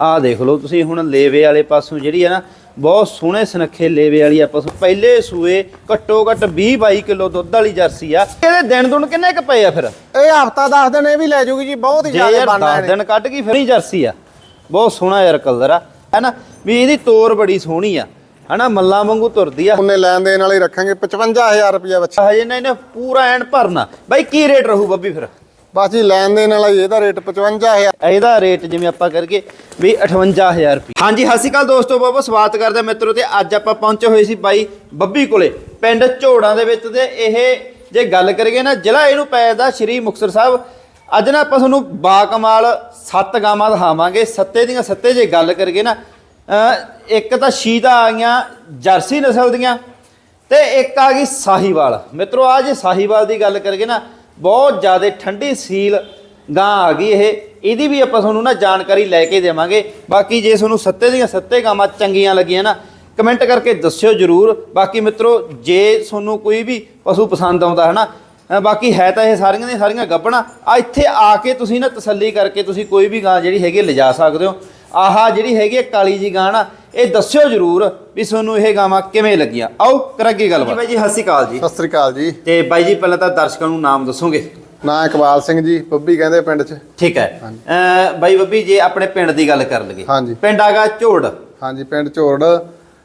ਆਹ ਦੇਖ ਲਓ ਤੁਸੀਂ ਹੁਣ ਲੇਵੇ ਵਾਲੇ ਪਾਸੋਂ ਜਿਹੜੀ ਹੈ ਨਾ ਬਹੁਤ ਸੋਹਣੇ ਸੁਨੱਖੇ ਲੇਵੇ ਵਾਲੀ ਆਪਾਂ ਪਹਿਲੇ ਸੂਏ ਘੱਟੋ ਘੱਟ 20 22 ਕਿਲੋ ਦੁੱਧ ਵਾਲੀ ਜਰਸੀ ਆ। ਇਹਦੇ ਦਿਨ ਦੁਨ ਕਿੰਨੇ ਕ ਪਏ ਆ ਫਿਰ? ਇਹ ਹਫਤਾ 10 ਦਿਨ ਇਹ ਵੀ ਲੈ ਜੂਗੀ ਜੀ ਬਹੁਤ ਹੀ ਜ਼ਿਆਦਾ 10 ਇਹਨੇ ਦਿਨ ਕੱਢ ਗਈ ਫਿਰ ਹੀ ਜਰਸੀ ਆ। ਬਹੁਤ ਸੋਹਣਾ ਯਾਰ ਕਲਰ ਆ। ਹੈਨਾ ਵੀ ਇਹਦੀ ਤੋਰ ਬੜੀ ਸੋਹਣੀ ਆ। ਹਨਾ ਮੱਲਾ ਵਾਂਗੂ ਤੁਰਦੀ ਆ। ਉਹਨੇ ਲੈਣ ਦੇਣ ਵਾਲੀ ਰੱਖਾਂਗੇ 55000 ਰੁਪਇਆ ਬੱਚਾ ਹਜੇ ਨਾ ਇਹਨੇ ਪੂਰਾ ਐਨ ਭਰਨਾ। ਬਾਈ ਕੀ ਰੇਟ ਰਹੂ ਬੱਬੀ ਫਿਰ? ਬਸ ਜੀ ਲੈਣ ਦੇਣ ਵਾਲਾ ਹੀ ਇਹਦਾ ਰੇਟ 55000 ਇਹਦਾ ਰੇਟ ਜਿਵੇਂ ਆਪਾਂ ਕਰਕੇ ਵੀ 58000 ਰੁਪਏ। ਹਾਂਜੀ, ਸਤਿ ਸ਼੍ਰੀ ਅਕਾਲ ਦੋਸਤੋ ਬਹੁਤ ਬਹੁਤ ਸਵਾਗਤ ਕਰਦੇ ਹਾਂ ਮਿੱਤਰੋ ਤੇ ਅੱਜ ਆਪਾਂ ਪਹੁੰਚੇ ਹੋਏ ਸੀ ਬਾਈ ਬੱਬੀ ਕੋਲੇ, ਪਿੰਡ ਝੋੜਾਂ ਦੇ ਵਿੱਚ ਤੇ ਇਹ ਜੇ ਗੱਲ ਕਰੀਏ ਨਾ, ਜ਼ਿਲ੍ਹਾ ਇਹਨੂੰ ਪੈਦਾ ਸ਼੍ਰੀ ਮੁਕਤਸਰ ਸਾਹਿਬ। ਅੱਜ ਨਾ ਆਪਾਂ ਤੁਹਾਨੂੰ ਬਾਕਮਾਲ ਸੱਤ ਗਾਵਾਂ ਦਿਖਾਵਾਂਗੇ, ਸੱਤੇ ਦੀਆਂ ਸੱਤੇ ਜੇ ਗੱਲ ਕਰੀਏ ਨਾ, ਅਹ ਇੱਕ ਤਾਂ ਸ਼ੀਦਾ ਆ ਗਈਆਂ ਜਰਸੀ ਨਸਲ ਦੀਆਂ ਤੇ ਇੱਕ ਆ ਗਈ ਸਾਹੀਵਾਲ। ਮਿੱਤਰੋ ਆ ਜੇ ਸਾਹੀਵਾਲ ਦੀ ਗੱਲ ਕਰੀਏ ਨਾ ਬਹੁਤ ਜ਼ਿਆਦਾ ਠੰਡੀ ਸੀਲ ਗਾਂ ਆ ਗਈ ਇਹ। ਇਹਦੀ ਵੀ ਆਪਾਂ ਤੁਹਾਨੂੰ ਨਾ ਜਾਣਕਾਰੀ ਲੈ ਕੇ ਦੇਵਾਂਗੇ। ਬਾਕੀ ਜੇ ਤੁਹਾਨੂੰ ਸੱਤੇ ਦੀਆਂ ਸੱਤੇ ਗਾਵਾਂ ਚੰਗੀਆਂ ਲੱਗੀਆਂ ਨਾ, ਕਮੈਂਟ ਕਰਕੇ ਦੱਸਿਓ ਜਰੂਰ। ਬਾਕੀ ਮਿੱਤਰੋ, ਜੇ ਤੁਹਾਨੂੰ ਕੋਈ ਵੀ ਪਸ਼ੂ ਪਸੰਦ ਆਉਂਦਾ ਹੈ ਨਾ ਬਾਕੀ ਹੈ ਤਾਂ ਇਹ ਸਾਰੀਆਂ ਦੀਆਂ ਸਾਰੀਆਂ ਗੱਭਣਾ ਆ ਇੱਥੇ ਆ ਕੇ ਤੁਸੀਂ ਨਾ ਤਸੱਲੀ ਕਰਕੇ ਤੁਸੀਂ ਕੋਈ ਵੀ ਗਾਂ ਜਿਹੜੀ ਹੈਗੀ ਹੈ ਲਿਜਾ ਸਕਦੇ ਹੋ। ਆਹਾ ਜਿਹੜੀ ਹੈਗੀ ਹੈ ਕਾਲੀ ਜੀ ਗਾਂ ਨਾ ਇਹ ਦੱਸਿਓ ਜਰੂਰ ਵੀ ਤੁਹਾਨੂੰ ਇਹ ਗਾਵਾਂ ਕਿਵੇਂ ਲੱਗੀਆਂ। ਆਓ ਕਰਾਂਗੇ ਗੱਲਬਾਤ? ਬਾਈ ਜੀ ਸਤਿ ਸ਼੍ਰੀ ਅਕਾਲ ਜੀ। ਸਤਿ ਸ੍ਰੀ ਅਕਾਲ ਜੀ। ਤੇ ਬਾਈ ਜੀ ਪਹਿਲਾਂ ਤਾਂ ਦਰਸ਼ਕਾਂ ਨੂੰ ਨਾਮ ਦੱਸੋਗੇ? ਨਾਂ ਇਕਬਾਲ ਸਿੰਘ ਜੀ ਬੱਬੀ ਕਹਿੰਦੇ ਪਿੰਡ 'ਚ। ਠੀਕ ਹੈ। ਅ, ਬਾਈ ਬੱਬੀ ਜੇ ਆਪਣੇ ਪਿੰਡ ਦੀ ਗੱਲ ਕਰ ਲਈਏ ਹਾਂਜੀ। ਪਿੰਡ ਆਗਾ ਝੋੜ। ਹਾਂਜੀ ਪਿੰਡ ਝੋੜ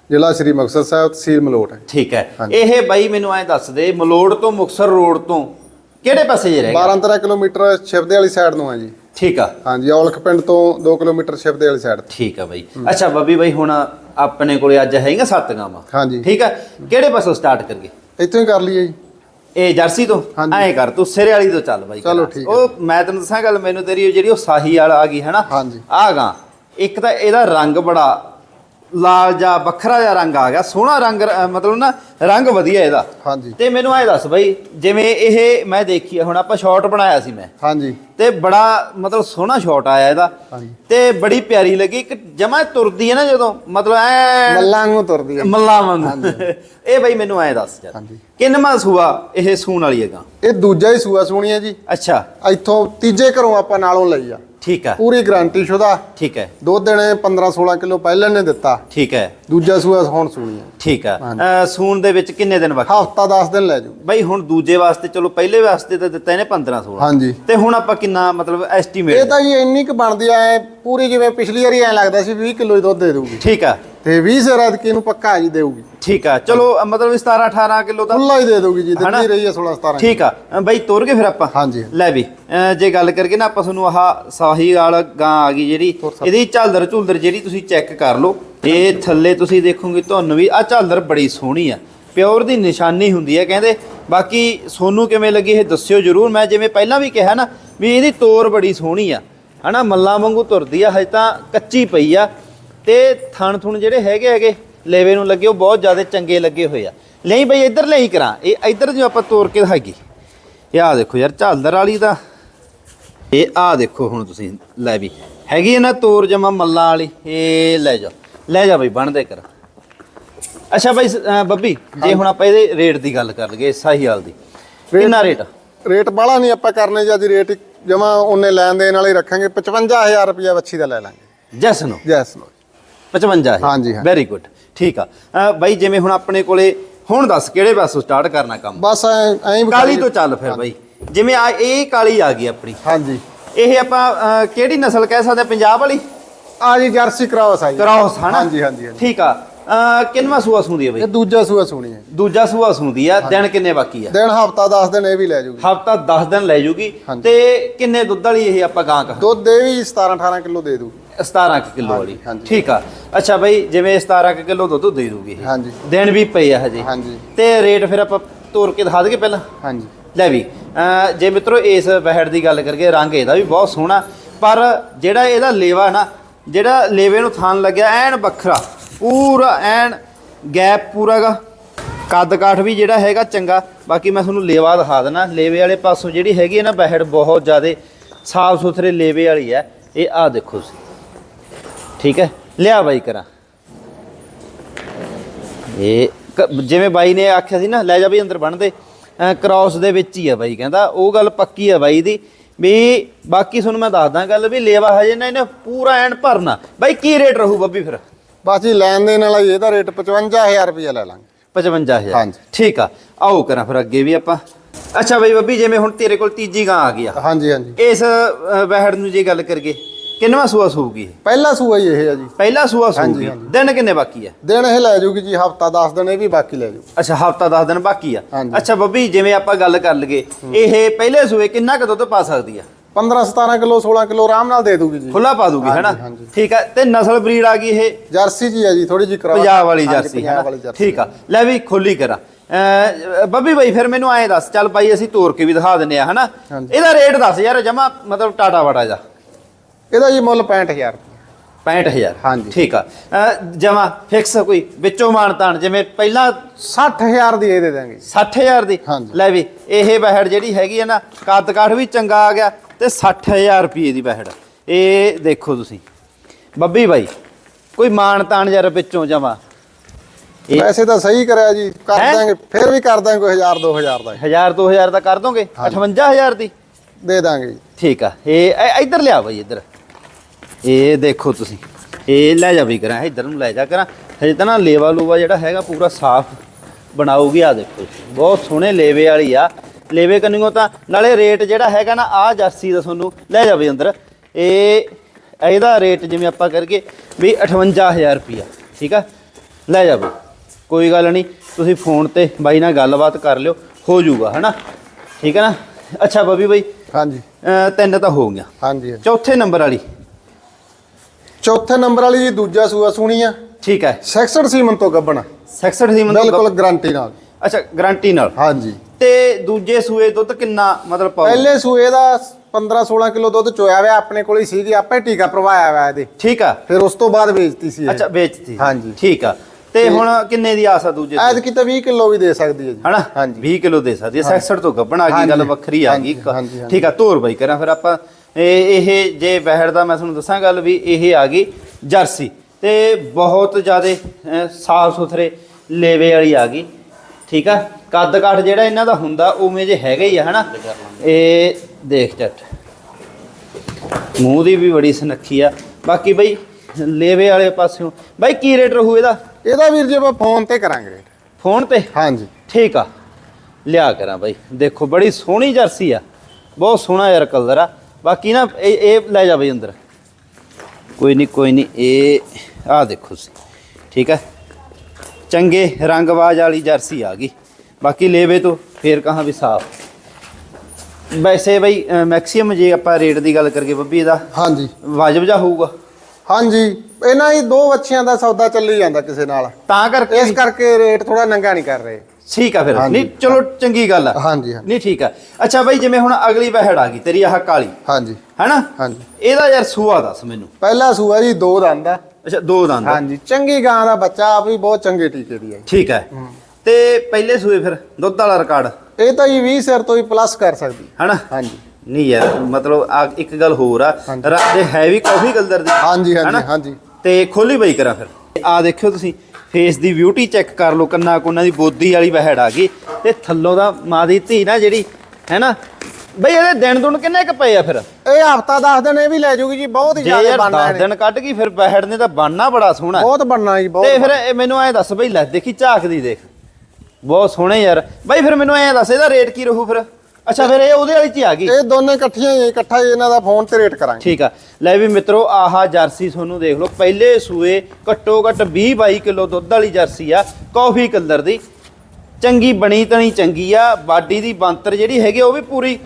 ਜ਼ਿਲ੍ਹਾ ਸ੍ਰੀ ਮੁਕਤਸਰ ਸਾਹਿਬ ਤਹਿਸੀਲ ਮਲੋਟ ਹੈ। ਠੀਕ ਹੈ। ਇਹ ਬਾਈ ਮੈਨੂੰ ਐ ਦੱਸ ਦੇ ਮਲੋੜ ਤੋਂ ਮੁਕਸਰ ਰੋਡ ਤੋਂ ਕਿਹੜੇ ਪਾਸੇ ਜੇ ਰਹਿ ਗਿਆ? 12 13 ਕਿਲੋਮੀਟਰ ਸ਼ਿਵਦੇ ਵਾਲੀ ਸਾਈਡ ਨੂੰ ਹੈ ਜੀ। ਠੀਕ ਆ। ਹਾਂਜੀ ਔਲਖ ਪਿੰਡ ਤੋਂ 2 ਕਿਲੋਮੀਟਰ ਸ਼ਿਵਦੇ ਵਾਲੀ ਸਾਈਡ ਠੀਕ ਆ ਬਾਈ। ਅੱਛਾ ਬੱਬੀ ਬਾਈ ਹੁਣ ਆਪਣੇ ਕੋਲੇ ਅੱਜ ਹੈਗਾ ਸੱਤ ਗਾਵਾਂ? ਹਾਂਜੀ। ਠੀਕ ਆ। ਕਿਹੜੇ ਪਾਸੋਂ ਸਟਾਰਟ ਕਰੀਏ? ਇੱਥੋਂ ਹੀ ਕਰ ਲਈਏ ਜੀ। ਇਹ ਜਰਸੀ ਤੋਂ। ਐਂ ਕਰ ਤੂੰ ਸਿਰੇ ਵਾਲੀ ਤੋਂ ਚੱਲ ਬਾਈ ਚਲੋ। ਠੀਕ। ਉਹ ਮੈਂ ਤੈਨੂੰ ਦੱਸਾਂ ਗੱਲ ਮੈਨੂੰ ਤੇਰੀ ਜਿਹੜੀ ਉਹ ਸਾਹੀ ਵਾਲਾ ਆ ਗਈ ਹੈ ਨਾ ਹਾਂਜੀ। ਆ ਗਾ। ਇੱਕ ਤਾਂ ਇਹਦਾ ਰੰਗ ਬੜਾ ਲਾਲ ਜਾਂ ਵੱਖਰਾ ਜਿਹਾ ਰੰਗ ਆ ਗਿਆ ਸੋਹਣਾ ਰੰਗ ਅ, ਮਤਲਬ ਨਾ ਰੰਗ ਵਧੀਆ ਇਹਦਾ। ਹਾਂਜੀ। ਤੇ ਮੈਨੂੰ ਐ ਦੱਸ ਬਾਈ ਜਿਵੇਂ ਇਹ ਮੈਂ ਦੇਖੀ ਆ, ਹੁਣ ਆਪਾਂ ਸ਼ਾਰਟ ਬਣਾਇਆ ਸੀ ਮੈਂ। ਹਾਂਜੀ। ਤੇ ਬੜਾ ਮਤਲਬ ਸੋਹਣਾ ਸ਼ਾਟ ਆਇਆ ਇਹਦਾ। ਹਾਂਜੀ। ਤੇ ਬੜੀ ਪਿਆਰੀ ਲੱਗੀ ਇੱਕ ਜਮਾ ਤੁਰਦੀ ਹੈ ਨਾ ਜਦੋਂ ਮਤਲਬ ਐ ਮੱਲਾਂ ਨੂੰ ਤੁਰਦੀ ਹੈ ਮੱਲਾ ਵਾਂਗ। ਇਹ ਬਈ ਮੈਨੂੰ ਐ ਦੱਸ ਯਾਰ ਹਾਂਜੀ। ਕਿੰਨਵਾਂ ਸੂਆ ਇਹ ਸੂਣ ਵਾਲੀ ਹੈਗਾ? ਇਹ ਦੂਜਾ ਹੀ ਸੂਆ ਸੋਹਣੀ ਹੈ ਜੀ। ਅੱਛਾ। ਇੱਥੋਂ ਤੀਜੇ ਘਰੋਂ ਆਪਾਂ ਨਾਲੋਂ ਲਈ ਆ। ਠੀਕ ਹੈ। ਪੂਰੀ ਗਾਰੰਟੀ ਸ਼ੁਦਾ। ਠੀਕ ਹੈ। ਦੁੱਧ ਦੇਣੇ 15 16 ਕਿਲੋ ਪਹਿਲਾਂ ਨੇ ਦਿੱਤਾ। ਠੀਕ ਹੈ। ਦੂਜਾ ਸੂਆ ਹੁਣ ਸੂਣੀ ਹੈ। ਠੀਕ ਅਹ ਸੂਣ ਦੇ ਵਿੱਚ ਕਿੰਨੇ ਦਿਨ ਬਾਕੀ? ਹਫਤਾ 10 ਦਿਨ ਲੈ ਜੂ ਬਈ ਹੁਣ ਦੂਜੇ ਵਾਸਤੇ ਚਲੋ ਪਹਿਲੇ ਵਾਸਤੇ ਤਾਂ ਦਿੱਤਾ ਇਹਨੇ 15 16 ਹਾਂਜੀ। ਤੇ ਹੁਣ ਆਪਾਂ ਕਿੰਨਾ ਮਤਲਬ ਇਹ ਐਸਟੀਮੇਟ ਤਾਂ ਜੀ ਇੰਨੀ ਕੁ ਬਣਦੀ ਐ ਪੂਰੀ ਜਿਵੇਂ ਪਿਛਲੀ ਵਾਰੀ ਐ ਲੱਗਦਾ ਸੀ 20 ਕਿਲੋ ਦੁੱਧ ਦੇ ਦਊਗੀ। ਠੀਕ ਆ। ਤੇ 20 ਸਿਰ ਐਤਕੀ ਨੂੰ ਪੱਕਾ ਜੀ ਦੇਊਗੀ ਠੀਕ ਆ ਚਲੋ ਮਤਲਬ 17 18 ਕਿਲੋ ਦਾ ਖੁੱਲਾ ਹੀ ਦੇ ਦਊਗੀ ਜੀ? ਦਿੱਤੀ ਰਹੀ ਐ 16 17 ਠੀਕ ਆ ਬਈ ਤੋਰ ਕੇ ਫਿਰ ਆਪਾਂ ਹਾਂਜੀ। ਲੈ ਵੀ ਜੇ ਗੱਲ ਕਰਕੇ ਨਾ ਆਪਾਂ ਤੁਹਾਨੂੰ ਆਹ ਸਾਹੀ ਵਾਲ ਗਾਂ ਆ ਗਈ ਜਿਹੜੀ। ਇਹਦੀ ਝਾਲਦਰ ਝੁਲਦਰ ਜਿਹੜੀ ਤੁਸੀਂ ਚੈੱਕ ਕਰ ਲਓ ਇਹ ਥੱਲੇ ਤੁਸੀਂ ਦੇਖੋਗੇ ਤੁਹਾਨੂੰ ਵੀ ਆ ਝਾਲਦਰ ਬੜੀ ਸੋਹਣੀ ਆ ਪਿਓਰ ਦੀ ਨਿਸ਼ਾਨੀ ਹੁੰਦੀ ਹੈ ਕਹਿੰਦੇ ਬਾਕੀ ਸੋਨੂੰ ਕਿਵੇਂ ਲੱਗੀ ਇਹ ਦੱਸਿਓ ਜਰੂਰ ਮੈਂ ਜਿਵੇਂ ਪਹਿਲਾਂ ਵੀ ਕਿਹਾ ਨਾ ਵੀ ਇਹਦੀ ਤੋਰ ਬੜੀ ਸੋਹਣੀ ਆ ਹਨਾ ਮੱਲਾ ਵਾਂਗੂ ਤੁਰਦੀ ਆ ਹਜੇ ਤਾਂ ਕੱਚੀ ਪਈ ਆ ਤੇ ਥਣ ਥੁਣ ਜਿਹੜੇ ਹੈਗੇ ਹੈਗੇ ਲੇਵੇ ਨੂੰ ਲੱਗੇ ਉਹ ਬਹੁਤ ਜ਼ਿਆਦਾ ਚੰਗੇ ਲੱਗੇ ਹੋਏ ਆ। ਨਹੀਂ ਬਈ ਇੱਧਰ ਲਈ ਕਰਾਂ। ਇਹ ਇੱਧਰ ਜੋ ਆਪਾਂ ਤੋੜ ਕੇ ਹੈਗੀ ਇਹ ਆ ਦੇਖੋ ਯਾਰ ਝਾਲਦਰ ਵਾਲੀ ਦਾ। ਇਹ ਆ ਦੇਖੋ ਹੁਣ ਤੁਸੀਂ ਲੈ ਵੀ। ਹੈਗੀ ਨਾ ਤੋਰ ਜਮਾ ਮੱਲਾਂ ਵਾਲੀ। ਇਹ ਲੈ ਜਾ ਲੈ ਜਾ ਬਈ ਬਣਦੇ ਕਰ। ਅੱਛਾ ਬਈ ਬੱਬੀ ਜੇ ਹੁਣ ਆਪਾਂ ਇਹਦੇ ਰੇਟ ਦੀ ਗੱਲ ਕਰ ਲਈਏ ਸਾਹੀਵਾਲ ਦੀ। ਕਿੰਨਾ ਰੇਟ? ਰੇਟ ਬਾਲਾ ਨਹੀਂ ਆਪਾਂ ਕਰਨੇ ਜਾਂ ਅੱਜ ਰੇਟ ਜਮਾ ਉਹਨੇ ਲੈਣ ਦੇਣ ਵਾਲੇ ਰੱਖਾਂਗੇ। 55000 ਰੁਪਏ ਵੱਛੀ ਦਾ ਲੈ ਲਾਂਗੇ। ਜਸਨੋ ਨੂੰ। ਵੈਰੀ ਗੁੱਡ ਠੀਕ ਆ। ਬਾਈ ਜਿਵੇਂ ਹੁਣ ਆਪਣੇ ਕੋਲੇ ਹੁਣ ਦੱਸ ਕਿਹੜੇ ਪਾਸੋਂ ਸਟਾਰਟ ਕਰਨਾ ਕੰਮ? ਬਸ ਐਂ ਕਾਲੀ ਤੋਂ ਚੱਲ ਫਿਰ ਬਾਈ। ਜਿਵੇਂ ਆ ਇਹ ਕਾਲੀ ਆ ਗਈ ਆਪਣੀ। ਹਾਂਜੀ। ਇਹ ਆਪਾਂ ਕਿਹੜੀ ਨਸਲ ਕਹਿ ਸਕਦੇ ਪੰਜਾਬ ਵਾਲੀ? ਆ ਜੀ ਜਰਸੀ ਕਰਾਸ ਆਈ ਕਰਾਉਸ ਹਨਾ? ਹਾਂਜੀ ਹਾਂਜੀ ਹਾਂਜੀ। ਠੀਕ ਆ। ਕਿੰਨਵਾਂ ਸੂਆ ਸੁੰਦੀ ਹੈ ਬਈ? ਇਹ ਦੂਜਾ ਸੂਆ ਸੋਹਣੀ ਹੈ। ਦੂਜਾ ਸੂਆ ਸੁੰਦੀ ਆ ਦਿਨ ਕਿੰਨੇ ਬਾਕੀ ਆ? ਦਿਨ ਹਫਤਾ 10 ਦਿਨ ਇਹ ਵੀ ਲੈ ਜੂਗੀ। ਹਫਤਾ 10 ਦਿਨ ਲੈ ਜੂਗੀ। ਤੇ ਕਿੰਨੇ ਦੁੱਧ ਵਾਲੀ ਇਹ ਆਪਾਂ ਗਾਂ ਕਹਾਂ ਦੁੱਧ ਦੇ ਵੀ 17 18 ਕਿਲੋ ਦੇ ਦੂ। 17 ਕਿਲੋ ਵਾਲੀ। ਠੀਕ ਆ। ਅੱਛਾ ਬਈ ਜਿਵੇਂ 17 ਕਿਲੋ ਦੁੱਧ ਦੇ ਦੂਗੀ ਇਹ। ਹਾਂਜੀ। ਦਿਨ ਵੀ ਪਏ ਆ ਹਜੇ। ਹਾਂਜੀ। ਤੇ ਰੇਟ ਫਿਰ ਆਪਾਂ ਤੋਰ ਕੇ ਦਿਖਾ ਦਈਏ ਪਹਿਲਾਂ? ਹਾਂਜੀ। ਲੈ ਵੀ ਜੇ ਮਿੱਤਰੋ ਇਸ ਵਹਿੜ ਦੀ ਗੱਲ ਕਰਕੇ ਰੰਗ ਇਹਦਾ ਵੀ ਬਹੁਤ ਸੋਹਣਾ। ਪਰ ਜਿਹੜਾ ਇਹਦਾ ਲੇਵਾ ਨਾ ਜਿਹੜਾ ਲੇਵੇ ਨੂੰ ਥਾਨ ਲੱਗਿਆ ਐਨ ਵੱਖਰਾ। ਪੂਰਾ ਐਨ ਗੈਪ ਪੂਰਾਗਾ ਕੱਦ ਕਾਠ ਵੀ ਜਿਹੜਾ ਹੈਗਾ ਚੰਗਾ। ਬਾਕੀ ਮੈਂ ਤੁਹਾਨੂੰ ਲੇਵਾ ਦਿਖਾ ਦੇਣਾ ਲੇਵੇ ਵਾਲੇ ਪਾਸੋਂ ਜਿਹੜੀ ਹੈਗੀ ਹੈ ਨਾ ਵਹਿੜ ਬਹੁਤ ਜ਼ਿਆਦੇ ਸਾਫ਼ ਸੁਥਰੇ ਲੇਵੇ ਵਾਲੀ ਹੈ। ਇਹ ਆ ਦੇਖੋ ਤੁਸੀਂ। ਠੀਕ ਹੈ? ਲਿਆ ਬਾਈ ਕਰਾਂ। ਇਹ ਕ- ਜਿਵੇਂ ਬਾਈ ਨੇ ਆਖਿਆ ਸੀ ਨਾ, ਲੈ ਜਾ ਵੀ ਅੰਦਰ ਬਣਦੇ ਕ੍ਰਾਸ ਦੇ ਵਿੱਚ ਹੀ ਆ ਬਾਈ ਕਹਿੰਦਾ। ਉਹ ਗੱਲ ਪੱਕੀ ਆ ਬਾਈ ਦੀ ਵੀ ਬਾਕੀ ਤੁਹਾਨੂੰ ਮੈਂ ਦੱਸਦਾ ਗੱਲ ਵੀ ਲੇਵਾ ਹਜੇ ਨਾ ਇਹਨੇ ਪੂਰਾ ਐਨ ਭਰਨਾ। ਬਾਈ ਕੀ ਰੇਟ ਰਹੂ ਬੱਬੀ ਫਿਰ? ਬਸ ਜੀ ਲੈਣ ਦੇਣ ਵਾਲਾ ਜੀ ਇਹਦਾ ਰੇਟ 55000 ਰੁਪਏ ਲੈ ਲਾਂਗੇ। 55000 ਹਾਂਜੀ। ਠੀਕ ਆ। ਆਓ ਕਰਾਂ ਫਿਰ ਅੱਗੇ ਵੀ ਆਪਾਂ। ਅੱਛਾ ਬਈ ਬੱਬੀ ਜਿਵੇਂ ਹੁਣ ਤੇਰੇ ਕੋਲ ਤੀਜੀ ਗਾਂ ਆ ਗਈ ਆ। ਹਾਂਜੀ ਹਾਂਜੀ। ਇਸ ਅ, ਵਹਿੜ ਨੂੰ ਜੇ ਗੱਲ ਕਰੀਏ ਕਿੰਨਵਾ ਸੂਆ ਸੂਗੀ ਇਹ? ਪਹਿਲਾ ਸੂਆ ਹੀ ਇਹ ਆ ਜੀ। ਪਹਿਲਾ ਸੂਆ ਸੂਗੀ। ਹਾਂਜੀ। ਦਿਨ ਕਿੰਨੇ ਬਾਕੀ ਆ? ਦਿਨ ਇਹ ਲੈ ਜੂਗੀ ਜੀ ਹਫਤਾ 10 ਦਿਨ ਇਹ ਵੀ ਬਾਕੀ ਲੈ ਜੂ। ਅੱਛਾ ਹਫਤਾ 10 ਦਿਨ ਬਾਕੀ ਆ। ਹਾਂਜੀ। ਅੱਛਾ ਬੱਬੀ ਜਿਵੇਂ ਆਪਾਂ ਗੱਲ ਕਰ ਲਈਏ ਇਹ ਪਹਿਲੇ ਸੂਏ ਕਿੰਨਾ ਕੁ ਦੁੱਧ ਪਾ ਸਕਦੀ ਆ? 15 17 ਕਿਲੋ 16 ਕਿਲੋ ਆਰਾਮ ਨਾਲ ਦੇ ਦੂਗੀ ਜੀ। ਖੁੱਲਾ ਪਾ ਦੂਗੀ ਹੈਨਾ? ਹਾਂਜੀ। ਠੀਕ ਆ ਤੇ ਨਸਲ ਬਰੀਡ ਆ ਗਈ ਇਹ? ਜਰਸੀ ਜੀ ਆ ਜੀ ਥੋੜੀ ਜੀ ਕਰਾ ਪੰਜਾਬ ਵਾਲੀ ਜਰਸੀ ਪੰਜਾਬ ਜਰਸੀ। ਠੀਕ ਆ ਲੈ ਵੀ ਖੋਲੀ ਕਰਾਂ। ਅਹ, ਬੱਬੀ ਬਾਈ ਫਿਰ ਮੈਨੂੰ ਐਂ ਦੱਸ ਚੱਲ ਬਾਈ ਅਸੀਂ ਤੋਰ ਕੇ ਵੀ ਦਿਖਾ ਦਿੰਨੇ ਆ ਹਨਾ? ਹਾਂਜੀ। ਇਹਦਾ ਰੇਟ ਦੱਸ ਯਾਰ ਜਮਾ ਮਤਲਬ ਟਾਟਾ ਵਾੜਾ ਜਾ ਇਹਦਾ ਜੀ ਮੁੱਲ 65000 65000 ਹਾਂਜੀ। ਠੀਕ ਆ ਜਮਾ ਫਿਕਸ ਕੋਈ ਵਿੱਚੋਂ ਮਾਨਤਾਨ ਜਿਵੇਂ ਪਹਿਲਾਂ 60000 ਦੀ ਇਹ ਦੇ ਦਾਂਗੇ 60000 ਦੀ। ਹਾਂਜੀ। ਲੈ ਵੀ ਇਹ ਬਹਿੜ ਜਿਹੜੀ ਹੈਗੀ ਹੈ ਨਾ ਕੱਦ ਕਾਠ ਵੀ ਚੰਗਾ ਆ ਗਿਆ ਤੇ 60000 ਰੁਪਏ ਦੀ ਬਹਿੜ ਇਹ ਦੇਖੋ ਤੁਸੀਂ। ਬੱਬੀ ਬਾਈ ਕੋਈ ਮਾਨਤਾਨ ਯਾਰ ਵਿੱਚੋਂ ਜਮਾ ਵੈਸੇ ਤਾਂ ਸਹੀ ਕਰਿਆ ਜੀ ਕਰ? ਦਾਂਗੇ ਫਿਰ ਵੀ ਕਰ ਦਾਂਗੇ ਕੋਈ 1000 2000 ਦਾ। 1000 2000 ਦਾ ਕਰ ਦੋਗੇ? 58000 ਦੀ? ਦੇ ਦਾਂਗੇ ਜੀ। ਠੀਕ ਆ। ਇਹ ਇਹ- ਇੱਧਰ ਲਿਆ ਬਾਈ ਇੱਧਰ। ਇਹ ਦੇਖੋ ਤੁਸੀਂ। ਇਹ ਲੈ ਜਾ ਵੀ ਕਰਾਂ ਇੱਧਰ ਨੂੰ ਲੈ ਜਾ ਕਰਾਂ। ਹਜੇ ਤਾਂ ਨਾ ਲੇਵਾ ਲੂਵਾ ਜਿਹੜਾ ਹੈਗਾ ਪੂਰਾ ਸਾਫ਼ ਬਣਾਉਗੀ ਆ ਦੇਖੋ। ਬਹੁਤ ਸੋਹਣੇ ਲੇਵੇ ਵਾਲੀ ਆ। ਲੇਵੇ ਕੰਨਿਓ ਤਾਂ ਨਾਲੇ ਰੇਟ ਜਿਹੜਾ ਹੈਗਾ ਨਾ ਆ ਜਰਸੀ ਦਾ ਤੁਹਾਨੂੰ ਲੈ ਜਾਵੇ ਅੰਦਰ। ਇਹ ਇਹਦਾ ਰੇਟ ਜਿਵੇਂ ਆਪਾਂ ਕਰਕੇ ਵੀ 58000 ਰੁਪਿਆ ਠੀਕ ਆ? ਲੈ ਜਾਵੇ ਕੋਈ ਗੱਲ ਨਹੀਂ ਤੁਸੀਂ ਫੋਨ ਤੇ ਬਾਈ ਨਾਲ ਗੱਲਬਾਤ ਕਰ ਲਿਓ ਹੋ ਜਾਊਗਾ ਹਨਾ? ਠੀਕ ਹੈ ਨਾ? ਅੱਛਾ ਬੱਬੀ ਬਾਈ ਹਾਂਜੀ। ਤਿੰਨ ਤਾਂ ਹੋ ਗਿਆ ਹਾਂਜੀ ਚੌਥੇ ਨੰਬਰ ਵਾਲੀ। ਚੌਥੇ ਨੰਬਰ ਵਾਲੀ ਜੀ ਦੂਜਾ ਸੂਆ ਸੁਣੀ ਆ। ਠੀਕ ਹੈ 66 ਸੀਮਨ ਤੋਂ ਗੱਬਣਾ। 66 ਦੀ ਬਿਲਕੁਲ ਗਾਰੰਟੀ ਨਾਲ। ਅੱਛਾ ਗਾਰੰਟੀ ਨਾਲ। ਹਾਂਜੀ। ਤੇ ਦੂਜੇ ਸੂਏ ਦੁੱਧ ਕਿੰਨਾ ਮਤਲਬ ਪਾਉ ਪਹਿਲੇ ਸੂਏ ਦਾ 15 16 ਕਿਲੋ ਦੁੱਧ ਚੋਇਆ ਹੋਇਆ ਆਪਣੇ ਕੋਲ ਹੀ ਸੀਗੀ ਆਪੇ ਟੀਕਾ ਭਰਵਾਇਆ ਹੋਇਆ ਇਹਦੇ। ਠੀਕ ਆ। ਫਿਰ ਉਸ ਤੋਂ ਬਾਅਦ ਵੇਚਤੀ ਸੀ ਇਹ। ਅੱਛਾ ਵੇਚਤੀ। ਹਾਂਜੀ। ਠੀਕ ਆ। ਤੇ ਹੁਣ ਕਿੰਨੇ ਦੀ ਆਸ ਆ ਦੂਜੇ ਐਦ ਕੀ ਤਾਂ 20 ਕਿਲੋ ਵੀ ਦੇ ਸਕਦੀ ਹੈ ਜੀ। ਹਨਾ? ਹਾਂਜੀ। 20 ਕਿਲੋ ਦੇ ਸਕਦੀ ਹੈ। 66 ਤੋਂ ਗੱਬਣ ਆ ਗਈ ਗੱਲ ਹਾਂਜੀ। ਵੱਖਰੀ ਆ ਗਈ। ਹਾਂਜੀ, ਹਾਂਜੀ, ਹਾਂਜੀ। ਠੀਕ ਆ ਤੋਰ ਬਾਈ ਕਰਾਂ ਫਿਰ ਆਪਾਂ। ਇਹ ਇਹ ਜੇ ਬਹਿੜ ਦਾ ਮੈਂ ਤੁਹਾਨੂੰ ਦੱਸਾਂ ਗੱਲ ਵੀ ਇਹ ਆ ਗਈ ਜਰਸੀ। ਤੇ ਬਹੁਤ ਜ਼ਿਆਦਾ ਸਾਫ਼ ਸੁਥਰੇ ਲੇਵੇ ਵਾਲੀ ਆ ਗਈ। ਠੀਕ ਆ? ਕੱਦ ਕਾਠ ਜਿਹੜਾ ਇਹਨਾਂ ਦਾ ਹੁੰਦਾ ਉਵੇਂ ਜੇ ਹੈਗਾ ਹੀ ਆ ਹਨਾ? ਇਹ ਦੇਖ ਚੱਟ ਮੂੰਹ ਦੀ ਵੀ ਬੜੀ ਸੁਨੱਖੀ ਆ। ਬਾਕੀ ਬਈ ਲੇਵੇ ਵਾਲੇ ਪਾਸਿਓਂ। ਬਾਈ ਕੀ ਰੇਟ ਰਹੂ ਇਹਦਾ? ਇਹਦਾ ਵੀਰ ਜੀ ਆਪਾਂ ਫੋਨ ਤੇ ਕਰਾਂਗੇ ਰੇਟ। ਫੋਨ ਤੇ? ਹਾਂਜੀ। ਠੀਕ ਆ। ਲਿਆ ਕਰਾਂ ਬਾਈ। ਦੇਖੋ ਬੜੀ ਸੋਹਣੀ ਜਰਸੀ ਆ। ਬਹੁਤ ਸੋਹਣਾ ਯਾਰ ਕਲਰ ਆ। ਬਾਕੀ ਨਾ ਇਹ ਇਹ ਲੈ ਜਾ ਬਈ ਅੰਦਰ। ਕੋਈ ਨਹੀਂ ਕੋਈ ਨਹੀਂ ਇਹ ਆ ਦੇਖੋ ਤੁਸੀਂ। ਠੀਕ ਹੈ ਚੰਗੇ ਰੰਗਬਾਜ਼ ਵਾਲੀ ਜਰਸੀ ਆ ਗਈ। ਬਾਕੀ ਲੇਵੇ ਤੋਂ ਫੇਰ ਕਹਾਂ ਵੀ ਸਾਫ਼। ਵੈਸੇ ਬਈ ਮੈਕਸਿਮਮ ਜੇ ਆਪਾਂ ਰੇਟ ਦੀ ਗੱਲ ਕਰੀਏ ਬੱਬੀ ਇਹਦਾ ਹਾਂਜੀ। ਵਾਜਬ ਜਾ ਹੋਊਗਾ? ਹਾਂਜੀ। ਇਹਨਾਂ ਹੀ ਦੋ ਬੱਚਿਆਂ ਦਾ ਸੌਦਾ ਚੱਲੀ ਜਾਂਦਾ ਕਿਸੇ ਨਾਲ। ਤਾਂ ਕਰਕੇ ਇਸ ਕਰਕੇ ਰੇਟ ਥੋੜਾ ਨੰਗਾ ਨਹੀਂ ਕਰ ਰਹੇ। ਠੀਕ ਆ ਫਿਰ। ਨਹੀਂ ਚਲੋ ਚੰਗੀ ਗੱਲ ਆ। ਹਾਂਜੀ ਹਾਂਜੀ। ਨਹੀਂ ਠੀਕ ਆ। ਅੱਛਾ ਬਾਈ ਜਿਵੇਂ ਹੁਣ ਅਗਲੀ ਵਹਿੜ ਆ ਗਈ ਤੇਰੀ ਆਹ ਕਾਲੀ। ਹਾਂਜੀ। ਹੈਨਾ? ਹਾਂਜੀ। ਇਹਦਾ ਯਾਰ ਸੂਆ ਦੱਸ ਮੈਨੂੰ। ਪਹਿਲਾ ਸੂਆ ਜੀ ਦੋ ਦੰਦ ਆ। ਅੱਛਾ ਦੋ ਦੰਦ। ਹਾਂਜੀ ਚੰਗੀ ਗਾਂ ਦਾ ਬੱਚਾ ਆਪ ਵੀ ਬਹੁਤ ਚੰਗੇ ਟੀਕੇ ਦੀ ਹੈ। ਠੀਕ ਹੈ। ਤੇ ਪਹਿਲੇ ਸੂਏ ਫਿਰ ਦੁੱਧ ਵਾਲਾ ਰਿਕਾਰਡ? ਇਹ ਤਾਂ ਜੀ 20 ਸਿਰ ਤੋਂ ਹੀ ਪਲੱਸ ਕਰ ਸਕਦੀ। ਹੈਨਾ? ਹਾਂਜੀ। ਨਹੀਂ ਯਾਰ ਮਤਲਬ ਆ ਇੱਕ ਗੱਲ ਹੋਰ ਆ। ਰਾਤ ਦੇ ਹੈ ਵੀ ਕਾਫੀ ਕਲਰ ਦੀ। ਹਾਂਜੀ? ਹਾਂਜੀ ਹਾਂਜੀ। ਤੇ ਖੋਲੀ ਬਈ ਕਰਾਂ ਫਿਰ। ਆ ਦੇਖਿਓ ਤੁਸੀਂ ਫੇਸ ਦੀ ਬਿਊਟੀ ਚੈੱਕ ਕਰ ਲਓ ਕੰਨਾ ਕੋਨਾ ਦੀ ਬੋਦੀ ਵਾਲੀ ਵਹਿੜ ਆ ਗਈ। ਤੇ ਥੱਲੋਂ ਦਾ ਮਾਂ ਦੀ ਧੀ ਨਾ ਜਿਹੜੀ ਹੈਨਾ ਬਈ ਇਹਦੇ ਦਿਨ ਦੁਨ ਕਿੰਨੇ ਕ ਪਏ ਆ ਫਿਰ? ਇਹ ਹਫਤਾ 10 ਦਿਨ ਇਹ ਵੀ ਲੈ ਜੂਗੀ ਜੀ ਬਹੁਤ ਹੀ ਜੇ ਜ਼ਿਆਦਾ ਯਾਰ ਬਣਨਾ 10 ਦਿਨ ਕੱਢ ਗਈ ਫਿਰ ਵਹਿੜ ਨੇ ਤਾਂ ਬਣਨਾ ਬੜਾ ਸੋਹਣਾ। ਬਹੁਤ ਬਣਨਾ ਜੀ ਬਹੁਤ ਤੇ ਫਿਰ ਇਹ ਮੈਨੂੰ ਐ ਦੱਸ ਬਈ ਲੈ ਦੇਖੀ ਝਾਕਦੀ ਦੇਖ। ਬਹੁਤ ਸੋਹਣੇ ਯਾਰ। ਬਾਈ ਫਿਰ ਮੈਨੂੰ ਐ ਦੱਸ ਇਹਦਾ ਰੇਟ ਕੀ ਰਹੂ ਫਿਰ? ਅੱਛਾ ਫਿਰ ਇਹ ਉਹਦੇ ਵਾਲੀ ਚ ਹੀ ਆ ਗਈ। ਇਹ ਦੋਨੇ ਇਕੱਠੀਆਂ ਹੀ ਇਕੱਠਾ ਹੀ ਇਹਨਾਂ ਦਾ ਫੋਨ ਤੇ ਰੇਟ ਕਰਾਂਗੇ। ਠੀਕ ਆ। ਲੈ ਵੀ ਮਿੱਤਰੋ ਆਹਾ ਜਰਸੀ ਤੁਹਾਨੂੰ ਦੇਖ ਲਓ ਪਹਿਲੇ ਸੂਏ ਘੱਟੋ ਘੱਟ 20 22 ਕਿਲੋ ਦੁੱਧ ਵਾਲੀ ਜਰਸੀ ਆ ਕਾਫੀ ਕਲਰ ਦੀ। ਚੰਗੀ ਬਣੀ ਤਣੀ ਚੰਗੀ ਆ ਬਾਡੀ ਦੀ ਬੰਤਰ ਜਿਹੜੀ ਹੈਗੀ ਉਹ ਵੀ ਪੂਰੀ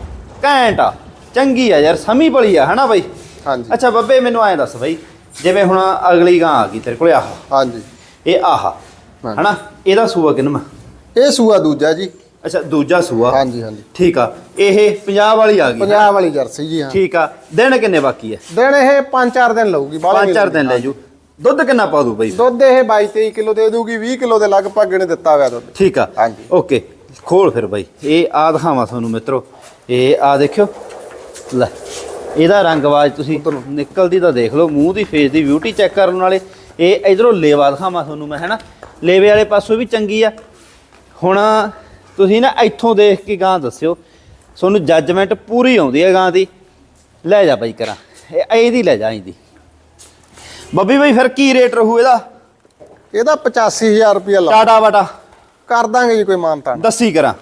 ਘੈਂਟ ਆ। ਚੰਗੀ ਆ ਯਾਰ ਸਮੀ ਬਲੀ ਆ ਹਨਾ ਬਾਈ? ਹਾਂਜੀ। ਅੱਛਾ ਬੱਬੇ ਮੈਨੂੰ ਐ ਦੱਸ ਬਾਈ ਜਿਵੇਂ ਹੁਣ ਅਗਲੀ ਗਾਂ ਆ ਗਈ ਤੇਰੇ ਕੋਲੇ ਆਹ। ਹਾਂਜੀ। ਇਹ ਆਹਾ। ਹਨਾ? ਇਹਦਾ ਸੂਆ ਕਿੰਨਾ ਇਹ ਸੂਆ ਦੂਜਾ ਜੀ। ਅੱਛਾ ਦੂਜਾ ਸੂਆ? ਹਾਂਜੀ ਹਾਂਜੀ। ਠੀਕ ਆ। ਇਹ ਪੰਜਾਬ ਵਾਲੀ ਆ ਗਈ ਪੰਜਾਬ ਵਾਲੀ ਜਰਸੀ ਜੀ ਹਾਂ। ਠੀਕ ਆ। ਦਿਨ ਕਿੰਨੇ ਬਾਕੀ ਆ? ਦਿਨ ਇਹ 5-4 ਦਿਨ ਲਊਗੀ ਬਾਹਲੇ ਪੰਜ ਚਾਰ ਨਹੀਂ ਦਿਨ ਲੈ ਜੂ। ਦੁੱਧ ਕਿੰਨਾ ਪਾ ਦੂ ਬਈ? ਦੁੱਧ ਇਹ 22-23 ਕਿਲੋ ਦੇ ਦੂਗੀ 20 ਕਿਲੋ ਦੇ ਲਗਭਗ ਇਹਨੇ ਦਿੱਤਾ ਹੋਇਆ ਦੁੱਧ। ਠੀਕ ਆ। ਹਾਂਜੀ। ਓਕੇ। ਖੋਲ ਫਿਰ ਬਈ। ਇਹ ਆ ਦਿਖਾਵਾਂ ਤੁਹਾਨੂੰ ਮਿੱਤਰੋ। ਇਹ ਆ ਦੇਖਿਓ। ਲੈ ਇਹਦਾ ਰੰਗਵਾਜ ਤੁਸੀਂ ਨਿਕਲਦੀ ਤਾਂ ਦੇਖ ਲਓ। ਮੂੰਹ ਦੀ ਫੇਸ ਦੀ ਬਿਊਟੀ ਚੈੱਕ ਕਰਨ ਵਾਲੇ। ਇਹ ਇਧਰੋਂ ਲੇਵਾ ਦਿਖਾਵਾਂ ਤੁਹਾਨੂੰ ਮੈਂ ਹੈਨਾ? ਲੇਵੇ ਵਾਲੇ ਪਾਸੋਂ ਵੀ ਚੰਗੀ ਆ। ਹੁਣ ਤੁਸੀਂ ਨਾ ਇੱਥੋਂ ਦੇਖ ਕੇ ਗਾਂ ਦੱਸਿਓ। ਤੁਹਾਨੂੰ ਜੱਜਮੈਂਟ ਪੂਰੀ ਆਉਂਦੀ ਹੈ ਗਾਂ ਦੀ। ਲੈ ਜਾ ਬਾਈ ਕਰਾਂ। ਇਹ ਇਹਦੀ ਲੈ ਜਾ ਇਹਦੀ। ਬੱਬੀ ਬਾਈ ਫਿਰ ਕੀ ਰੇਟ ਰਹੂ ਇਹਦਾ? ਇਹਦਾ 85000 ਰੁਪਇਆ ਲਾ। ਟਾਟਾ ਵਾਟਾ ਕਰ ਦਾਂਗੇ ਜੀ ਕੋਈ ਮਾਨਤਾ ਦੱਸੀ ਕਰਾਂ।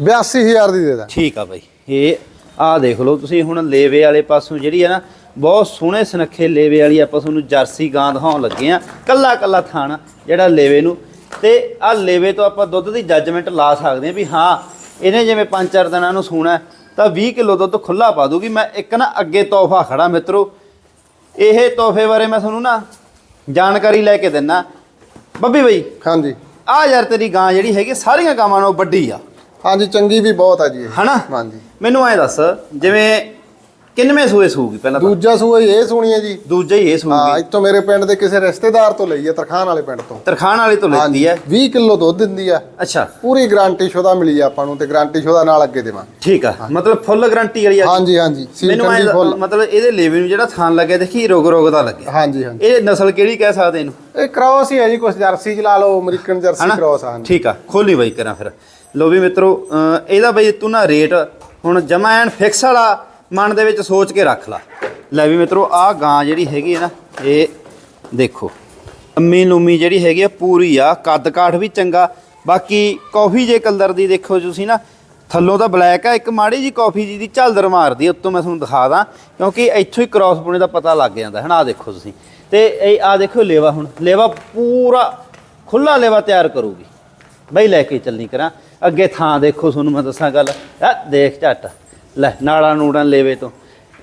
82000 ਦੀ ਦੇ ਦਾਂ ਠੀਕ ਆ ਬਾਈ। ਇਹ ਆਹ ਦੇਖ ਲਓ ਤੁਸੀਂ ਹੁਣ ਲੇਵੇ ਵਾਲੇ ਪਾਸੋਂ ਜਿਹੜੀ ਹੈ ਨਾ ਬਹੁਤ ਸੋਹਣੇ ਸੁਨੱਖੇ ਲੇਵੇ ਵਾਲੀ ਆਪਾਂ ਤੁਹਾਨੂੰ ਜਰਸੀ ਗਾਂ ਦਿਖਾਉਣ ਲੱਗੇ ਆ। ਕੱਲਾ ਕੱਲਾ ਥਾਣ ਜਿਹੜਾ ਲੇਵੇ ਨੂੰ। ਤੇ ਆਹ ਲੇਵੇ ਤੋਂ ਆਪਾਂ ਦੁੱਧ ਦੀ ਜੱਜਮੈਂਟ ਲਾ ਸਕਦੇ ਆ ਵੀ ਹਾਂ ਇਹਨੇ ਜਿਵੇਂ 5-4 ਦਿਨਾਂ ਨੂੰ ਸੂਣਾ ਤਾਂ 20 ਕਿਲੋ ਦੁੱਧ ਖੁੱਲਾ ਪਾ ਦੂਗੀ ਮੈਂ ਇੱਕ ਨਾ ਅੱਗੇ ਤੋਹਫਾ ਖੜਾ ਮਿੱਤਰੋ। ਇਹ ਤੋਹਫੇ ਬਾਰੇ ਮੈਂ ਤੁਹਾਨੂੰ ਨਾ ਜਾਣਕਾਰੀ ਲੈ ਕੇ ਦਿੰਨਾ। ਬੱਬੀ ਬਈ ਹਾਂਜੀ। ਆਹ ਯਾਰ ਤੇਰੀ ਗਾਂ ਜਿਹੜੀ ਹੈਗੀ ਸਾਰੀਆਂ ਗਾਵਾਂ ਨਾਲੋਂ ਵੱਡੀ ਆ। ਹਾਂਜੀ ਚੰਗੀ ਵੀ ਬਹੁਤ ਆ ਜੀ ਇਹ। ਹਨਾ? ਹਾਂਜੀ। ਮੈਨੂੰ ਐ ਦੱਸ ਜਿਵੇਂ ਕਿੰਨਵੇਂ ਸੂਏ ਸੂਗੀ ਪਹਿਲਾਂ ਤਾਂ? ਦੂਜਾ ਸੂਆ ਹੀ ਇਹ ਸੁਣੀ ਹੈ ਜੀ। ਦੂਜਾ ਹੀ ਇਹ ਹਾਂ ਸੂਗੀ ਇੱਥੋਂ ਮੇਰੇ ਪਿੰਡ ਦੇ ਕਿਸੇ ਰਿਸ਼ਤੇਦਾਰ ਤੋਂ ਲਈ ਹੈ ਤਰਖਾਨ ਵਾਲੇ ਪਿੰਡ ਤੋਂ। ਤਰਖਾਨ ਵਾਲੇ ਤੋਂ ਲੈਂਦੀ ਐ 20 ਕਿਲੋ ਦੁੱਧ ਦਿੰਦੀ ਆ। ਅੱਛਾ। ਪੂਰੀ ਗਾਰੰਟੀ ਸ਼ੁਦਾ ਮਿਲੀ ਆ ਆਪਾਂ ਨੂੰ ਤੇ ਗਾਰੰਟੀ ਸ਼ੁਦਾ ਨਾਲ ਅੱਗੇ ਦੇਵਾਂਗੇ ਠੀਕ ਆ। ਮਤਲਬ ਫੁੱਲ ਗਾਰੰਟੀ ਵਾਲੀ ਆ। ਹਾਂਜੀ ਹਾਂਜੀ। ਸੀਲ ਮੈਨੂੰ ਐਂ ਫੁੱਲ ਮਤਲਬ ਇਹਦੇ ਲੇਵੇ ਨੂੰ ਜਿਹੜਾ ਥਾਨ ਲੱਗਿਆ ਦੇਖੀ ਰੋਗ ਰੋਗ ਦਾ ਲੱਗਿਆ। ਹਾਂਜੀ ਹਾਂਜੀ। ਇਹ ਨਸਲ ਕਿਹੜੀ ਕਹਿ ਸਕਦੇ ਇਹਨੂੰ? ਇਹ ਕ੍ਰਾਸ ਹੀ ਹੈ ਜੀ ਕੁਛ ਜਰਸੀ ਚ ਲਾ ਲਓ ਅਮਰੀਕਨ ਜਰਸੀ ਹਨਾ? ਕ੍ਰਾਸ ਆ ਹਾਂਜੀ। ਠੀਕ ਆ ਖੋਲੀ ਬਾਈ ਕਰਾਂ ਫਿਰ। ਲੋ ਵੀ ਮਿੱਤਰੋ ਅਹ ਇਹਦਾ ਬਈ ਤੂੰ ਨਾ ਰੇਟ ਹੁਣ ਜਮਾ ਐਨ ਫਿਕਸ ਵਾਲਾ ਮਨ ਦੇ ਵਿੱਚ ਸੋਚ ਕੇ ਰੱਖ ਲਾ। ਲੈ ਵੀ ਮਿੱਤਰੋ, ਆਹ ਗਾਂ ਜਿਹੜੀ ਹੈਗੀ ਹੈ ਨਾ, ਇਹ ਦੇਖੋ ਅੰਮੀ ਲੂਮੀ ਜਿਹੜੀ ਹੈਗੀ ਆ, ਪੂਰੀ ਆ ਕੱਦ ਕਾਠ ਵੀ ਚੰਗਾ। ਬਾਕੀ ਕਾਫੀ ਜੇ ਕਲਰ ਦੀ ਦੇਖੋ ਤੁਸੀਂ ਨਾ, ਥੱਲੋਂ ਤਾਂ ਬਲੈਕ ਆ, ਇੱਕ ਮਾੜੀ ਜੀ ਕਾਫੀ ਜੀ ਦੀ ਝਲਦਰ ਮਾਰਦੀ ਆ, ਉੱਤੋਂ ਮੈਂ ਤੁਹਾਨੂੰ ਦਿਖਾ ਦਾਂ, ਕਿਉਂਕਿ ਇੱਥੋਂ ਹੀ ਕ੍ਰਾਸ ਪੁਣੇ ਦਾ ਪਤਾ ਲੱਗ ਜਾਂਦਾ ਹੈ। ਨਾ ਆ ਦੇਖੋ ਤੁਸੀਂ। ਤੇ ਇਹ ਆ ਦੇਖੋ ਲੇਵਾ ਹੁਣ। ਲੇਵਾ ਪੂਰਾ ਖੁੱਲਾ ਲੇਵਾ ਤਿਆਰ ਕਰੂਗੀ। ਬਈ ਲੈ ਕੇ ਚੱਲਣੀ ਕਰਾਂ। ਅੱਗੇ ਥਾਂ ਦੇਖੋ, ਤੁਹਾਨੂੰ ਮੈਂ ਦੱਸਾਂ ਗੱਲ। ਆ ਦੇਖ ਝੱਟ। ਲੈ ਨਾੜਾ ਨੂੜਾਂ ਲੇਵੇ ਤੋਂ।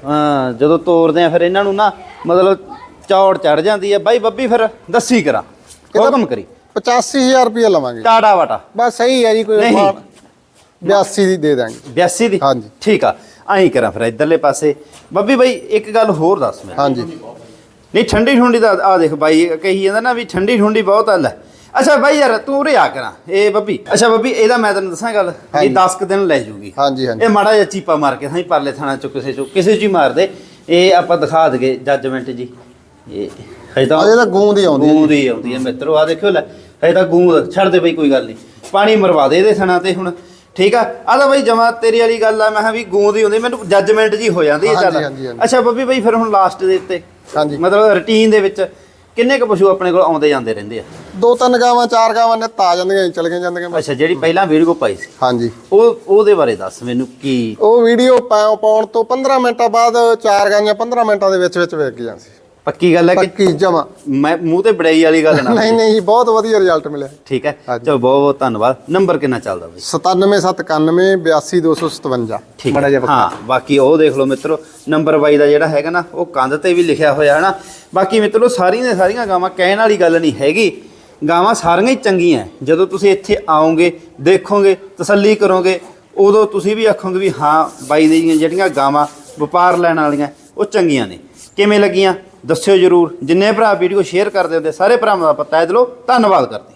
ਹਾਂ ਜਦੋਂ ਤੋਰਦੇ ਆ ਫਿਰ ਇਹਨਾਂ ਨੂੰ ਨਾ ਮਤਲਬ ਚੌੜ ਚੜ ਜਾਂਦੀ ਆ। ਬਾਈ ਬੱਬੀ ਫਿਰ ਦੱਸੀ ਕਰਾਂ ਹੁਕਮ ਕਰੀ। 85000 ਰੁਪਇਆ ਲਵਾਂਗੇ। ਟਾੜਾ ਵਾਟਾ। ਬਸ ਸਹੀ ਹੈ ਜੀ ਕੋਈ ਨਹੀਂ। 82 ਦੀ ਦੇ ਦਾਂਗੇ। 82 ਦੀ? ਹਾਂਜੀ। ਠੀਕ ਆ ਐਂ ਕਰਾਂ ਫਿਰ ਇਧਰਲੇ ਪਾਸੇ। ਬੱਬੀ ਬਾਈ ਇੱਕ ਗੱਲ ਹੋਰ ਦੱਸ ਮੈਨੂੰ ਹਾਂਜੀ। ਨਹੀਂ ਠੰਡੀ ਠੁੰਡੀ ਦਾ ਆ ਦੇਖ ਬਾਈ ਕਹੀ ਜਾਂਦਾ ਨਾ ਵੀ ਠੰਡੀ ਠੁੰਡੀ ਬਹੁਤ ਆ ਲੈ। ਅੱਛਾ ਬਾਈ ਯਾਰ ਤੂੰ ਉਰੇ ਆ ਕਰਾਂ। ਇਹ ਬੱਬੀ ਅੱਛਾ ਬੱਬੀ ਇਹਦਾ ਮੈਂ ਤੈਨੂੰ ਦੱਸਾਂ ਗੱਲ। ਇਹ ਹਾਂਜੀ। 10 ਕੁ ਦਿਨ ਲੈ ਜੂਗੀ। ਹਾਂਜੀ, ਹਾਂਜੀ। ਇਹ ਮਾੜਾ ਜਿਹਾ ਚੀਪਾ ਮਾਰ ਕੇ ਸਾਈ ਪਰਲੇ ਥਾਣਾ ਚੋਂ ਕਿਸੇ ਚੋਂ ਕਿਸੇ ਚ ਹੀ ਮਾਰ ਦੇ। ਇਹ ਆਪਾਂ ਦਿਖਾ ਦਗੇ ਜੱਜਮੈਂਟ ਜੀ। ਇਹ ਹਜੇ ਤਾਂ ਤਾਂ ਗੂੰਦ ਹੀ ਆਉਂਦੀ ਹੈ ਗੂੰਦ ਹੀ ਆਉਂਦੀ ਹੈ ਮਿੱਤਰੋ ਆ ਦੇਖਿਓ ਲੈ। ਹਜੇ ਤਾਂ ਗੂੰਦ ਛੱਡ ਦੇ ਬਈ ਕੋਈ ਗੱਲ ਨਹੀਂ। ਪਾਣੀ ਮਰਵਾ ਦੇ ਇਹਦੇ ਥਣਾ ਤੇ ਹੁਣ। ਠੀਕ ਆ? ਆ ਤਾਂ ਬਈ ਜਮਾ ਤੇਰੀ ਵਾਲੀ ਗੱਲ ਆ ਮੈਂ ਕਿਹਾ ਵੀ ਗੂੰਦ ਹੀ ਹੁੰਦੀ ਮੈਨੂੰ ਜੱਜਮੈਂਟ ਜੀ ਹੋ ਜਾਂਦੀ ਹੈ ਹਾਂਜੀ, ਚੱਲ। ਹਾਂਜੀ, ਹਾਂਜੀ। ਅੱਛਾ ਬੱਬੀ ਬਈ ਫਿਰ ਹੁਣ ਲਾਸਟ ਦੇ ਉੱਤੇ। ਹਾਂਜੀ। ਮਤਲਬ ਰੁਟੀਨ ਦੇ ਵਿੱਚ ਕਿੰਨੇ ਕੁ ਪਸ਼ੂ ਆਪਣੇ ਕੋਲ ਆਉਂਦੇ ਜਾਂਦੇ ਰਹਿੰਦੇ ਆ? ਦੋ ਤਿੰਨ ਗਾਵਾਂ ਚਾਰ ਗਾਵਾਂ ਨੇ ਤਾ ਜਾਂਦੀਆਂ ਜੀ, ਚਲ ਗਈਆਂ ਜਾਂਦੀਆਂ। ਅੱਛਾ ਜਿਹੜੀ ਪਹਿਲਾਂ ਵੀਡੀਓ ਪਾਈ ਸੀ? ਹਾਂਜੀ। ਉਹ ਉਹਦੇ ਬਾਰੇ ਦੱਸ ਮੈਨੂੰ ਕੀ? ਉਹ ਵੀਡੀਓ ਪਾਉਣ ਤੋਂ 15 ਮਿੰਟਾਂ ਬਾਅਦ ਚਾਰ ਗਾਈਆਂ 15 ਮਿੰਟਾਂ ਦੇ ਵਿੱਚ ਵਿੱਚ ਵੇਚ ਗਈਆਂ ਸੀ। ਪੱਕੀ ਗੱਲ ਹੈ ਕਿ ਪੱਕੀ ਜਮਾ। ਮੈਂ ਮੂੰਹ ਤੇ ਬੜਾਈ ਵਾਲੀ ਗੱਲ ਨਾ ਨਹੀਂ ਨਹੀਂ ਜੀ, ਬਹੁਤ ਵਧੀਆ ਰਿਜ਼ਲਟ ਮਿਲਿਆ। ਠੀਕ ਹੈ। ਹਾਂਜੀ। ਚਲੋ ਬਹੁਤ ਬਹੁਤ ਧੰਨਵਾਦ। ਨੰਬਰ ਕਿੰਨਾ ਚੱਲਦਾ ਬਈ? 97791 82257 ਠੀਕ ਹੈ। ਹਾਂ ਬਾਕੀ ਉਹ ਦੇਖ ਲਓ ਮਿੱਤਰੋ ਨੰਬਰ ਬਾਈ ਦਾ ਜਿਹੜਾ ਹੈਗਾ ਨਾ ਉਹ ਕੰਧ ਤੇ ਵੀ ਲਿਖਿਆ ਹੋਇਆ ਹੈ ਨਾ। ਬਾਕੀ ਮਿੱਤਰੋ ਸਾਰੀਆਂ ਦੀਆਂ ਸਾਰੀਆਂ ਗਾਵਾਂ ਕਹਿਣ ਵਾਲੀ ਗੱਲ ਨਹੀਂ ਹੈਗੀ। ਗਾਵਾਂ ਸਾਰੀਆਂ ਹੀ ਚੰਗੀਆਂ ਜਦੋਂ ਤੁਸੀਂ ਇੱਥੇ ਆਓਗੇ, ਦੇਖੋਗੇ, ਤਸੱਲੀ ਕਰੋਗੇ, ਉਦੋਂ ਤੁਸੀਂ ਵੀ ਆਖੋਗੇ ਵੀ ਹਾਂ, ਬਾਈ ਦੀਆਂ ਜਿਹੜੀਆਂ ਗਾਵਾਂ ਵਪਾਰ ਲੈਣ ਵਾਲੀਆਂ, ਉਹ ਚੰਗੀਆਂ ਨੇ। ਕਿਵੇਂ ਲੱਗੀਆਂ? ਦੱਸਿਓ ਜਰੂਰ। ਜਿੰਨੇ ਭਰਾ ਵੀਡੀਓ ਸ਼ੇਅਰ ਕਰਦੇ ਹੁੰਦੇ, ਸਾਰੇ ਭਰਾਵਾਂ ਦਾ ਪਤਾ ਹੈ। ਦਿਲੋਂ ਧੰਨਵਾਦ ਕਰਦੇ